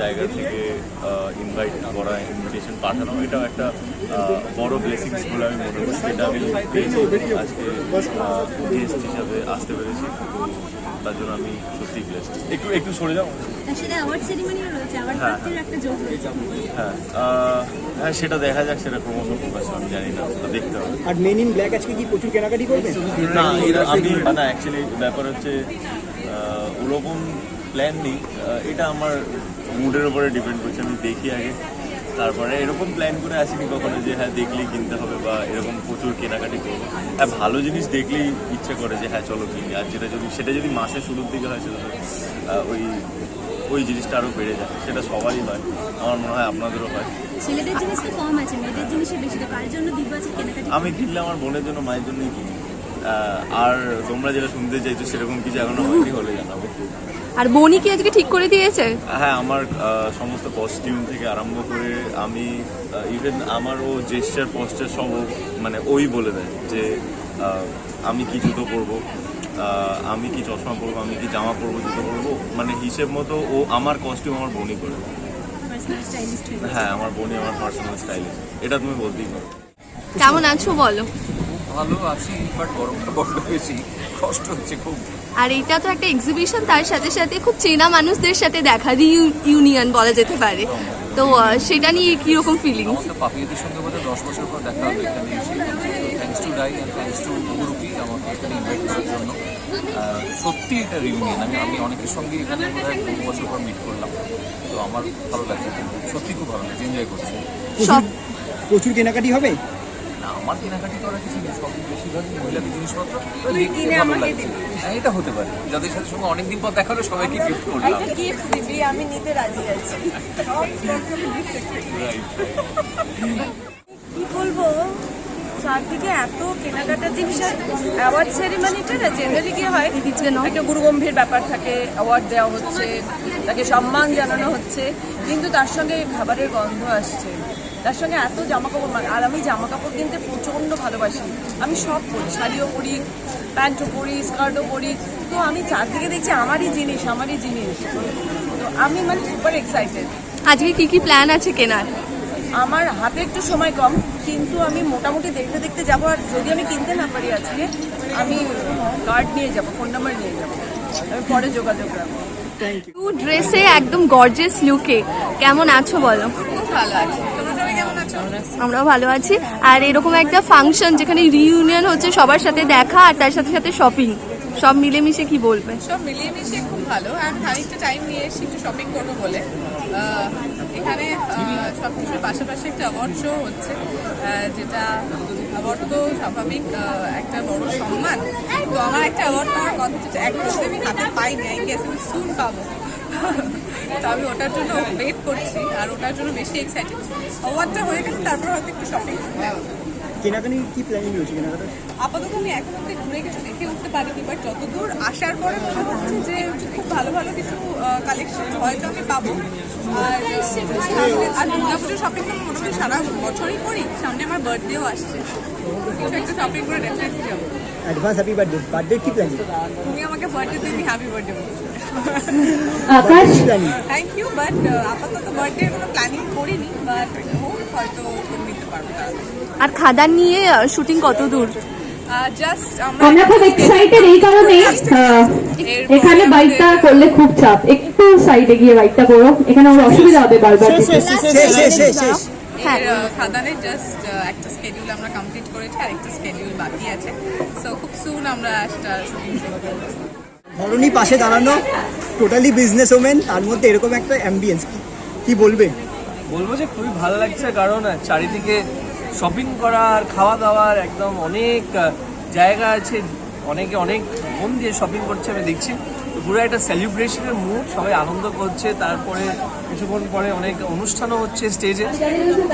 জায়গা থেকে ইনভাইট করা ইনভিটেশন পাঠানো এটাও একটা বড় ব্লেসিংস বলে আমি মনে করি। এটা আমি পেয়েছি আজকে গেস্ট হিসাবে আসতে পেরেছি। তো তার জন্য আমি সত্যি ব্লেসড একটু একটু সরে যাও। হ্যাঁ। রয়েছে। হ্যাঁ। হ্যাঁ সেটা দেখা যাক সেটা ক্রমশ প্রকাশ আমি জানি না দেখতে হবে। আর মেন ইন ব্ল্যাক আজকে কি প্রচুর কেনাকাটি করবেন না এটা আমি না অ্যাকচুয়ালি ব্যাপার হচ্ছে ওরকম প্ল্যান নেই। এটা আমার মুডের উপরে ডিপেন্ড করছে আমি দেখি আগে। তারপরে এরকম প্ল্যান করে আসিনি কখনো যে হ্যাঁ দেখলেই কিনতে হবে বা এরকম প্রচুর কেনাকাটি করব। হ্যাঁ ভালো জিনিস দেখলেই ইচ্ছে করে যে হ্যাঁ চলো কিনি। আর যেটা যদি সেটা যদি মাসের শুরুর দিকে হয় সেটা ওই ওই জিনিসটা আরও বেড়ে যায়। সেটা সবারই হয়। আমার মনে হয় আপনাদেরও হয়। ছেলেদের জিনিস তো কম আছে মেয়েদের জিনিসই বেশি। তো কার জন্য দিব্য আছে কেনাকাটি? আমি কিনলে আমার বোনের জন্য মায়ের জন্যই কিনি। আর তোমরা যেটা শুনতে চাইছো সেরকম কিছু এখনও হয়নি হলে জানাব। আর বনি কি আজকে ঠিক করে দিয়েছে? হ্যাঁ আমার সমস্ত কস্টিউম থেকে আরম্ভ করে আমি ইভেন আমার ও জেস্টার পস্টার সব মানে ওই বলে দেয় যে আমি কি জুতো পরবো আমি কি চশমা পরবো আমি কি জামা পরবো জুতো পরবো মানে হিসেব মতো ও আমার কস্টিউম আমার বনি করে হয়ে। হ্যাঁ আমার বনি আমার পার্সোনাল স্টাইলিস্ট এটা তুমি বলতেই পারো। কেমন আছো বলো? ভালো আছি বাট গরমটা বড্ড বেশি। কষ্ট হচ্ছে খুব। আর এটা তো একটা এক্সিবিশন তার সাথে সাথে খুব চেনা মানুষদের সাথে দেখা ইউনিয়ন বলা যেতে পারে। তো সেটা নিয়ে কীরকম ফিলিংস আমার তো পাপিয়াদের সঙ্গে বোধহয় দশ বছর পর দেখা হবে এখানে এসে। থ্যাংকস টু ডাই অ্যান্ড থ্যাংকস টু গুরুপি আমাকে এখানে ইনভাইট করার জন্য। সত্যি এটা রিউনিয়ন আমি আমি অনেকের সঙ্গে এখানে বহু বছর পর মিট করলাম। তো আমার ভালো লাগছে। সত্যি খুব ভালো লাগছে। এনজয় করছি। সব প্রচুর কেনাকাটি হবে? না আমার কেনাকাটি করার কিছু নেই। সব মহিলাদের জিনিসপত্র? ভালো লাগছে। হ্যাঁ এটা হতে পারে। যাদের সাথে সঙ্গে অনেকদিন পর দেখা হলো সবাইকে গিফট করলাম। গিফট দিবি আমি নিতে রাজি আছি। কি বলব? চারদিকে এত কেনাকাটার জিনিস অ্যাওয়ার্ড সেরিমনিটা না জেনারেলি কি হয় একটা গুরুগম্ভীর ব্যাপার থাকে অ্যাওয়ার্ড দেওয়া হচ্ছে তাকে সম্মান জানানো হচ্ছে কিন্তু তার সঙ্গে খাবারের গন্ধ আসছে। তার সঙ্গে এত জামা কাপড় আর আমি জামা কাপড় কিনতে প্রচণ্ড ভালোবাসি। আমি সব পরি শাড়িও পরি প্যান্টও পরি স্কার্টও পরি। তো আমি চারদিকে দেখছি আমারই জিনিস আমারই জিনিস। তো আমি মানে সুপার এক্সাইটেড আজকে কি কি প্ল্যান আছে কেনার? আমার হাতে একটু সময় কম কিন্তু আমি মোটামুটি দেখতে দেখতে যাব আর যদি আমি কিনতে না পারি আজকে আমি কার্ড নিয়ে যাব ফোন নাম্বার নিয়ে যাব। আমি পরে যোগাযোগ রাখব। টু ড্রেসে একদম গর্জিয়াস লুকে কেমন আছো বলো? খুব ভালো আছে তোমরা সবাই কেমন আছো আমরাও ভালো আছি। আর এরকম একটা ফাংশন যেখানে রিউনিয়ন হচ্ছে, সবার সাথে দেখা আর তার সাথে সাথে শপিং সব মিলেমিশে কি বলবে? সব মিলেমিশে খুব ভালো। আমি খানিকটা টাইম নিয়ে এসেছি একটু শপিং করব বলে। এখানে সব কিছুর পাশাপাশি একটা অ্যাওয়ার্ড শো হচ্ছে যেটা অ্যাওয়ার্ড তো স্বাভাবিক একটা বড় সম্মান। তো আমার একটা অ্যাওয়ার্ড পাওয়ার কথা যেটা এখন অবধি আমি হাতে পাইনি আই গেস আমি সুন পাবো। তো আমি ওটার জন্য ওয়েট করছি আর ওটার জন্য বেশি এক্সাইটেড অ্যাওয়ার্ডটা হয়ে গেছে তারপর হয়তো একটু শপিং কেনাকাটি কি প্ল্যানিং রয়েছে কেনাকাটা আপাতত আমি এখন অব্দি ঘুরে কিছু দেখে উঠতে পারিনি বাট যতদূর আসার পরে মনে হচ্ছে যে খুব ভালো ভালো কিছু কালেকশন হয়তো আমি পাবো। আর আর দুর্গাপুজোর শপিং তো আমি মোটামুটি সারা বছরই করি সামনে আমার বার্থডেও আসছে। কিছু একটা শপিং করে ডেফিনেটলি যাব। অ্যাডভান্স হ্যাপি বার্থডে বার্থডে কি প্ল্যানিং তুমি আমাকে বার্থডে তুমি হ্যাপি বার্থডে বলছো। প্ল্যানিং থ্যাংক ইউ বাট আপাতত বার্থডে কোনো প্ল্যানিং করিনি বাট হয়তো করে নিতে পারব আর খাদান নিয়ে শুটিং কত দূর? জাস্ট আমরা খুব এক্সাইটেড এই কারণে এখানে বাইকটা করলে খুব চাপ। একটু সাইডে গিয়ে বাইকটা করো এখানে আমার অসুবিধা হবে বারবার হ্যাঁ। খাদানে জাস্ট একটা স্কেডিউল আমরা কমপ্লিট করেছি আর একটা স্কেডিউল বাকি আছে। সো খুব সুন আমরা একটা শুটিং শুরু করব। ধরনী পাশে দাঁড়ানো টোটালি বিজনেস ওমেন তার মধ্যে এরকম একটা অ্যাম্বিয়েন্স কি বলবে? বলব যে খুবই ভালো লাগছে কারণ চারিদিকে শপিং করার খাওয়া দাওয়ার একদম অনেক জায়গা আছে। অনেকে অনেক মন দিয়ে শপিং করছে আমি দেখছি। পুরো একটা সেলিব্রেশনের মুড সবাই আনন্দ করছে। তারপরে কিছুক্ষণ পরে অনেক অনুষ্ঠানও হচ্ছে স্টেজে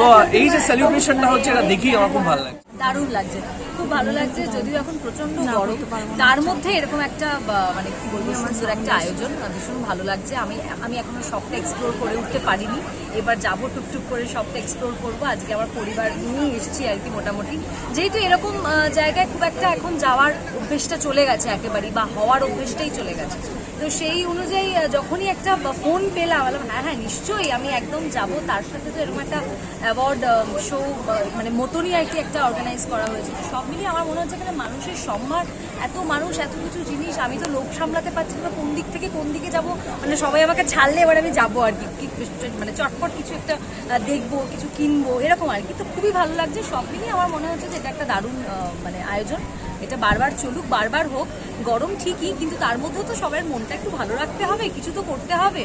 তো এই যে সেলিব্রেশনটা হচ্ছে এটা দেখেই আমার খুব ভালো লাগছে। দারুণ লাগছে। খুব ভালো লাগছে যদিও এখন প্রচণ্ড গরম। তার মধ্যে এরকম একটা মানে কি বলব সুন্দর একটা আয়োজন। ভীষণ ভালো লাগছে। আমি আমি এখনও সবটা এক্সপ্লোর করে উঠতে পারিনি। এবার যাব টুকটুক করে সবটা এক্সপ্লোর করব। আজকে আমার পরিবার নিয়ে এসেছি আর কি মোটামুটি। যেহেতু এরকম জায়গায় খুব একটা এখন যাওয়ার অভ্যেসটা চলে গেছে একেবারেই বা হওয়ার অভ্যেসটাই চলে গেছে। তো সেই অনুযায়ী যখনই একটা ফোন পেলাম, বললাম হ্যাঁ হ্যাঁ নিশ্চয়ই আমি একদম যাব। তার সাথে তো এরকম একটা অ্যাওয়ার্ড শো মানে মতনই আর কি একটা অর্গানাইজ করা হয়েছে। সব মিলিয়ে আমার মনে হচ্ছে এখানে মানুষের সম্মান, এত মানুষ, এত কিছু জিনিস, আমি তো লোক সামলাতে পারছি না, কোন দিক থেকে কোন দিকে যাব? মানে সবাই আমাকে ছাড়লে এবার আমি যাব আর কি। মানে চটপট কিছু একটা দেখব, কিছু কিনবো, এরকম আর কি। তো খুবই ভালো লাগছে। সব মিলিয়ে আমার মনে হচ্ছে যে এটা একটা দারুণ মানে আয়োজন। এটা বারবার চলুক বারবার হোক গরম ঠিকই কিন্তু তার মধ্যেও তো সবার মনটা একটু ভালো রাখতে হবে কিছু তো করতে হবে।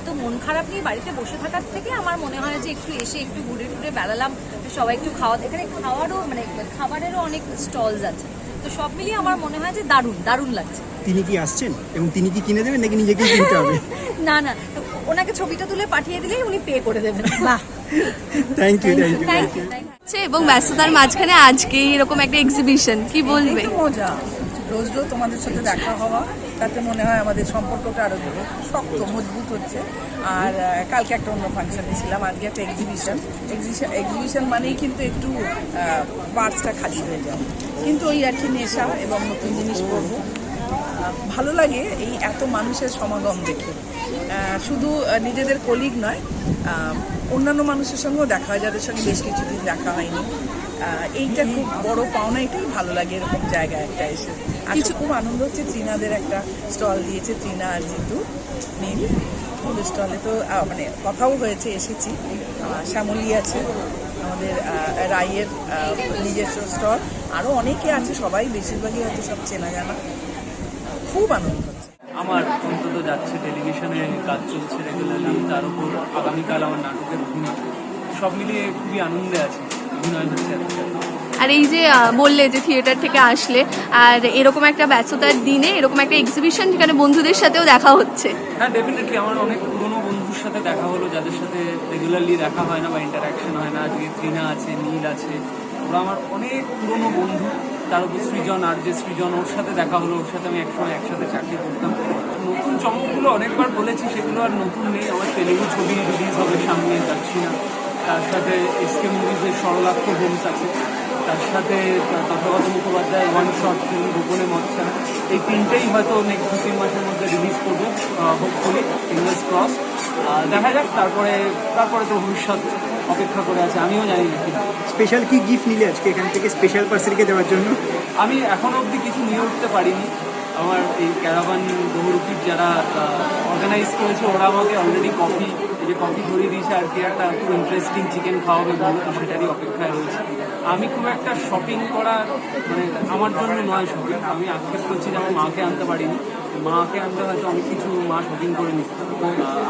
এত মন খারাপ নিয়ে বাড়িতে বসে থাকার থেকে আমার মনে হয় যে একটু এসে একটু ঘুরে টুরে বেড়ালাম সবাই একটু খাওয়া এখানে খাওয়ারও মানে খাবারেরও অনেক স্টলস আছে। তো সব মিলিয়ে আমার মনে হয় যে দারুণ দারুণ লাগছে। তিনি কি আসছেন? এবং তিনি কি কিনে দেবেন নাকি নিজেকেই কিনতে হবে? না না ওনাকে ছবিটা তুলে পাঠিয়ে দিলেই উনি পে করে দেবেন। বাহ thank you thank you thank you এবং ব্যস্ততার মাঝখানে আজকে এরকম একটা এক্সিবিশন কি বলবে? মজা। রোজ রোজ তোমাদের সাথে দেখা হওয়া তাতে মনে হয় আমাদের সম্পর্কটা আরও শক্ত মজবুত হচ্ছে। আর কালকে একটা অন্য ফাংশনে ছিলাম আজকে একটা এক্সিবিশন এক্সিবিশন এক্সিবিশন মানেই কিন্তু একটু পার্টসটা খালি হয়ে যায়। কিন্তু ওই আর কি নেশা এবং নতুন জিনিস করব ভালো লাগে এই এত মানুষের সমাগম দেখে। শুধু নিজেদের কলিগ নয় অন্যান্য মানুষের সঙ্গেও দেখা হয় যাদের সঙ্গে বেশ কিছুদিন দেখা হয়নি। এইটা খুব বড় পাওনা এটাই ভালো লাগে এরকম জায়গা একটা এসে। আজকে খুব আনন্দ হচ্ছে চীনাদের একটা স্টল দিয়েছে চীনা আর জিতু নীল ওদের স্টলে তো মানে কথাও হয়েছে এসেছি। শ্যামলী আছে আমাদের আহ, রাইয়ের নিজস্ব স্টল আরও অনেকে আছে সবাই বেশিরভাগই হয়তো সব চেনা জানা। খুব আনন্দ। আমার অন্তত যাচ্ছে টেলিভিশনে কাজ চলছে রেগুলারলি তার উপর আগামীকাল আমার নাটকের অভিনয় সব মিলিয়ে খুবই আনন্দে আছি অভিনয় হচ্ছে আর এই যে বললে যে থিয়েটার থেকে আসলে আর এরকম একটা ব্যস্ততার দিনে এরকম একটা এক্সিবিশন যেখানে বন্ধুদের সাথেও দেখা হচ্ছে। হ্যাঁ ডেফিনেটলি আমার অনেক পুরনো বন্ধুর সাথে দেখা হলো যাদের সাথে রেগুলারলি দেখা হয় না বা ইন্টারাকশন হয় না। আজকে ত্রিনা আছে নীল আছে ওরা আমার অনেক পুরনো বন্ধু। তার উপর সৃজন, আর যে সৃজন, ওর সাথে দেখা হলো, ওর সাথে আমি একসময় একসাথে চাকরি করতাম। নতুন চমকগুলো অনেকবার বলেছি, সেগুলো আর নতুন নেই। আমার তেলেগু ছবি রিলিজ হবে সামনে, যাচ্ছি না। তার সাথে এসকে মুভিজের সরলাক্ষ হোমস আছে। তার সাথে Tathagata Mukhopadhyay one short film গোপনে মচ্ছা এই তিনটেই হয়তো নেক্সট দু, তিন মাসের মধ্যে রিলিজ করব হোপফুলি ইংলিশ ক্রস দেখা যাক, তারপরে তারপরে তো ভবিষ্যৎ। অপেক্ষা করে আছে আমিও জানি না স্পেশাল কি গিফট নিলে আজকে এখান থেকে স্পেশাল পার্সনকে দেওয়ার জন্য? আমি এখনও অবধি কিছু নিয়ে উঠতে পারিনি। আমার এই ক্যারাভান বহুরূপীর যারা অর্গানাইজ করেছে ওরা আমাকে অলরেডি কফি এই যে কফি ধরিয়ে দিয়েছে আর কি একটা খুব ইন্টারেস্টিং চিকেন খাওয়াবে বলে তো সেটারই অপেক্ষায় রয়েছে। আমি খুব একটা শপিং করা মানে আমার জন্য নয় শপিং আমি আক্ষেপ করছি যে আমার মাকে আনতে পারিনি। মাকে আনতে হয়তো অনেক কিছু মা শপিং করে নিত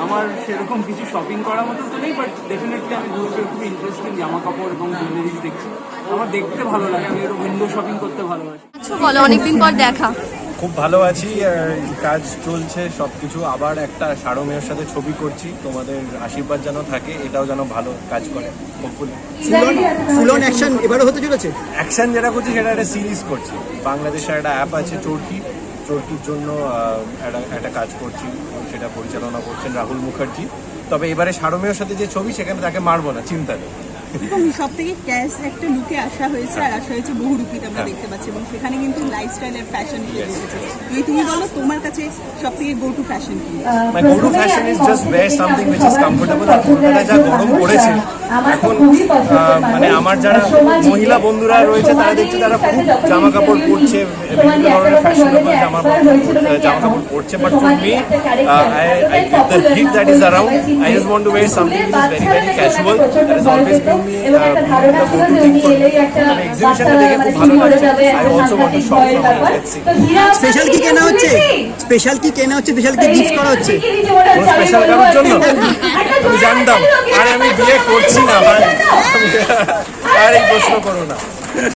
আমার সেরকম কিছু শপিং করার মতো তো নেই বাট ডেফিনেটলি আমি গ্রুপের খুব ইন্টারেস্টিং জামা কাপড় এবং জুয়েলারিজ দেখছি। আমার দেখতে ভালো লাগে আমি একটু উইন্ডো শপিং করতে ভালোবাসি। আচ্ছা বলো অনেকদিন পর দেখা। খুব ভালো আছি কাজ চলছে সব কিছু আবার একটা সারমেয়ের সাথে ছবি করছি তোমাদের আশীর্বাদ যেন থাকে এটাও যেন ভালো কাজ করে হোপফুলি ফুলন ফুলন অ্যাকশন এবারও হতে চলেছে? অ্যাকশন যেটা করছি সেটা একটা সিরিজ করছি। বাংলাদেশে একটা অ্যাপ আছে চরকি। চরকির জন্য একটা কাজ করছি, সেটা পরিচালনা করছেন রাহুল মুখার্জি। তবে এবারে সারমেয়ের সাথে যে ছবি, সেখানে তাকে মারবো না, চিন্তা নেই। এবং সব থেকে ক্যাশ একটা লুকে আসা হয়েছে আর আসা হয়েছে বহুরূপীতে আমরা দেখতে পাচ্ছি এবং সেখানে কিন্তু লাইফস্টাইলের ফ্যাশন উঠেছে যদি তুমি বলো তোমার কাছে সব থেকে গো টু ফ্যাশন কি my go to fashion is just wear something which is comfortable আর কলকাতায় যা গরম পড়েছে এখন আহ, মানে আমার যারা মহিলা বন্ধুরা রয়েছে তারা দেখছে তারা খুব জামা কাপড় পরছে বিভিন্ন ধরনের ফ্যাশনেবল জামা জামা কাপড় পরছে but for me I I the heat that is around I just want to wear something is very very casual that is always special কি কেনা হচ্ছে স্পেশাল কি কেনা হচ্ছে স্পেশাল কি গিফট করা হচ্ছে স্পেশাল কারোর জন্য আমি জানতাম আরে আমি বিয়ে করছি না ভাই আর এই প্রশ্ন করো না